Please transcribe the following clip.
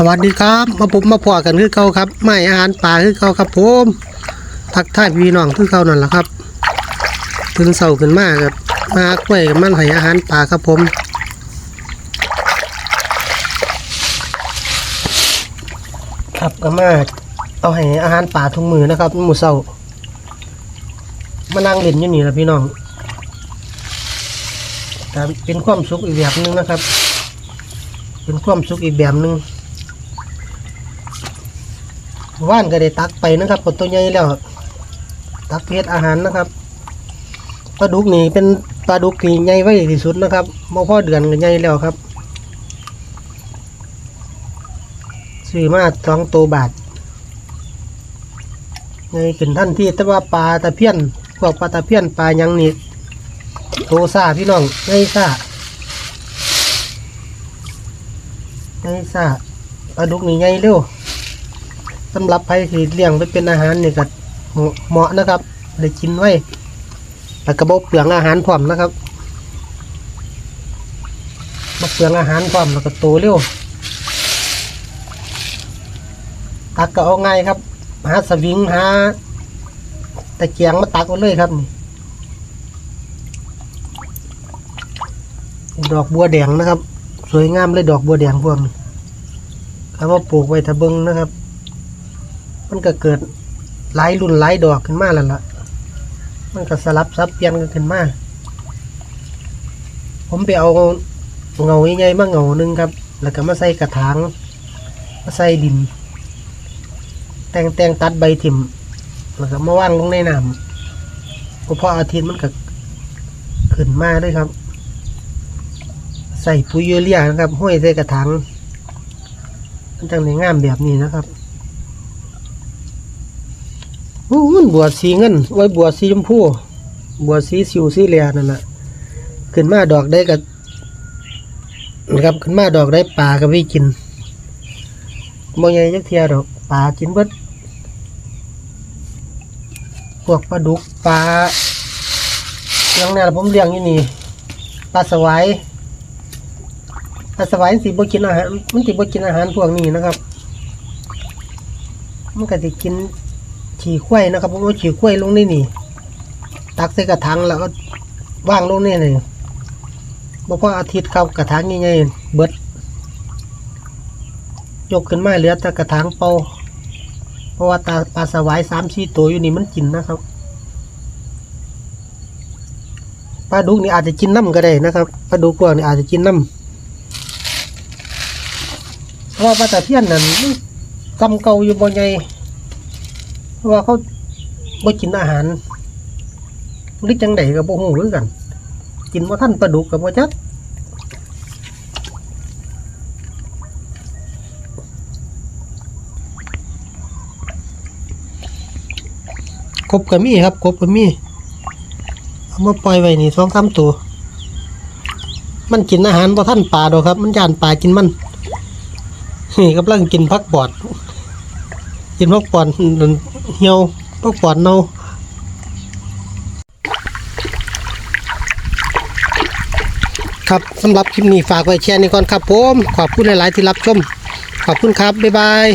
สวัสดีครับ มาพบมาพอกันคือเก่าครับไม่อาหารป่าคือเก่าครับผมทักทายพี่น้องคือเก่านั่นแหละครับตื่นเสาขึ้นมาครับมากล้วยกับมันให้อาหารป่าครับผมครับก็มาเอาให้อาหารป่าทุกมือนะครับหมูเสามานั่งเล่นอยู่นี่แหละพี่น้องแต่เป็นความสุขอีกแบบนึงนะครับ เป็นความสุขอีกแบบนึ่ง ว่านก็ได้ตักไปนะครับพอตัวใหญ่แล้วตักเพชรอาหารนะครับปลาดุกนี่เป็นปลาดุกที่ใหญ่ไว้ที่สุดนะครับมอพ่อเดือนก็ใหญ่แล้วครับซื้อมาสองตัวบาทใหญ่ขึ้นท่านที่แต่ว่าปลาตะเพียนพวกปลาตะเพียนปลายังนี่โตซาพี่น้องใหญ่ซาไงซ่าปลาดุกนี่ใหญ่เร็ว สำหรับใครที่เลี้ยงไปเป็นอาหารนี่ก็เหมาะนะครับได้กินไว้แล้วก็บบเปลืองอาหารพร้อมนะครับบเปลืองอาหารพร้อมแล้วก็โตเร็วตักก็เอาง่ายครับ หาสวิงหาตะเกียงมาตักเอาเลยครับนี่ดอกบัวแดงนะครับ สวยงามเลยดอกบัวแดงพวกนี้คำว่าปลูกไว้ทะเบิงนะครับ มันก็เกิดหลายรุ่นหลายดอกขึ้นมาแล้วล่ะ มันก็สลับซับเปลี่ยนกันขึ้นมา ผมไปเอาเงาใหญ่ๆมาเงาหนึ่งครับ แล้วก็มาใส่กระถาง มาใส่ดิน แต่งแต่งตัดใบถิ่ม แล้วก็มาว่างลงในน้ำก็พออาทิตย์มันก็ขึ้นมาด้วยครับ ใส่ปุ๋ยยูเรียนะครับ ห้อยใส่กระถางมันจังในงามแบบนี้นะครับ อู้มันบัวสีเงินไว้บัวสีชมพูบัวสีสิวสีเหลียนั่นแหละขึ้นมาดอกได้กับนะครับขึ้นมาดอกได้ปลากับวิกินบ่ใหญ่จักเทียดอกปลากินเบิดพวกปลาดุกปลาอย่างนั้นผมเลี้ยงอยู่นี่ปลาสวายปลาสวายสิบกินอาหารมันสิบกินอาหารพวกนี้นะครับ มันก็สิกิน ฉี่ข้วยนะครับผมเอาฉี่ข้วยลงนี่นี่ ตักใส่กระถางแล้วก็ว่างลงนี่นี่บ่พออาทิตย์เข้ากระถางใหญ่ๆเบิดยกขึ้นมาเหลือแต่กระถางเป่าเพราะว่าตาปลาสวายสามสี่ตัวอยู่นี่มันกินนะครับปลาดุกนี่อาจจะกินน้ำก็ได้นะครับปลาดุกพวกนี่อาจจะกินน้ำเพราะว่าปลาตะเพียนนั่นมันกำเก่าอยู่บ่ใหญ่ เพราะว่าเขาบ่กินอาหารหรือจังไดก็บ่ฮู้คือกัน กินว่าท่านปลาดุกกับบ่จักกบก็มีครับกบก็มีเอามาปล่อยไว้นี่สองสามตัว มันกินอาหารบ่ท่านปลาดอกครับ มันย่านปลากินมันนี่กำลังกินพักปอดกินพักปอดน เหี่ยวพักปอนเน่าครับสำหรับคลิปนี้ฝากไว้แชร์นี่ก่อนครับผม ขอบคุณหลาย ๆ ที่รับชม ขอบคุณครับ บ๊ายบาย